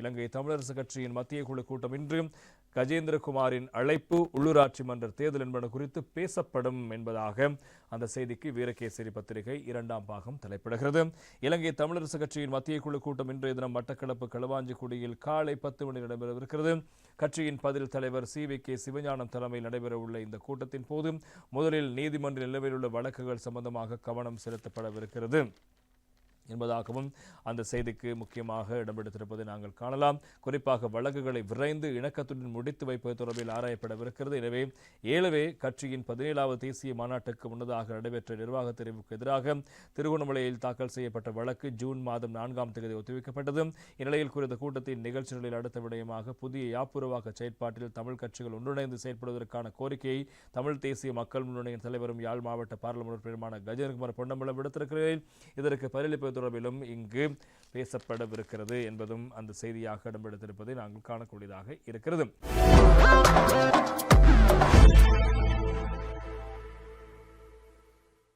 இலங்கை தமிழரசு கட்சியின் மத்திய குழு கூட்டம் இன்று கஜேந்திரகுமாரின் அழைப்பு உள்ளூராட்சி மன்ற தேர்தல் என்பன குறித்து பேசப்படும் என்பதாக அந்த செய்திக்கு வீரகேசரி பத்திரிகை இரண்டாம் பாகம் தலைப்பிடுகிறது. இலங்கை தமிழரசு கட்சியின் மத்திய குழு கூட்டம் இன்றைய தினம் மட்டக்களப்பு களுவாஞ்சிக்குடியில் காலை பத்து மணி நடைபெறவிருக்கிறது. கட்சியின் பதில் தலைவர் சி வி கே சிவஞானம் தலைமையில் நடைபெறவுள்ள இந்த கூட்டத்தின் போது முதலில் நீதிமன்ற நிலவில் உள்ள வழக்குகள் சம்பந்தமாக கவனம் செலுத்தப்படவிருக்கிறது. என்பதாகவும் அந்த செய்திக்கு முக்கியமாக இடம்பெடுத்திருப்பதை நாங்கள் காணலாம். குறிப்பாக வழக்குகளை விரைந்து இணக்கத்துடன் முடித்து வைப்பது தொடர்பில் ஆராயப்படவிருக்கிறது. எனவே ஏழவே கட்சியின் பதினேழாவது தேசிய மாநாட்டுக்கு முன்னதாக நடைபெற்ற நிர்வாக தெரிவுக்கு எதிராக திருகோணமலையில் தாக்கல் செய்யப்பட்ட வழக்கு ஜூன் மாதம் நான்காம் தேதி ஒத்திவைக்கப்பட்டது. இந்நிலையில் குறித்த கூட்டத்தின் நிகழ்ச்சிகளில் அடுத்த விடயமாக புதிய யாப்புருவாக்க செயற்பாட்டில் தமிழ் கட்சிகள் ஒன்றிணைந்து செயற்படுவதற்கான கோரிக்கையை தமிழ் தேசிய மக்கள் முன்னணியின் தலைவரும் யாழ் மாவட்ட பாராளுமன்ற உறுப்பினருமான கஜேந்திரகுமார் பொன்னம்பலம் விடுத்திருக்கிறேன் இதற்கு பதிலளிப்பது தொடர்பிலும் இங்கு பேசப்படவிருக்கிறது என்பதும் அந்த செய்தியாக இடம்பெடுத்திருப்பதை நாங்கள் காணக்கூடியதாக இருக்கிறது.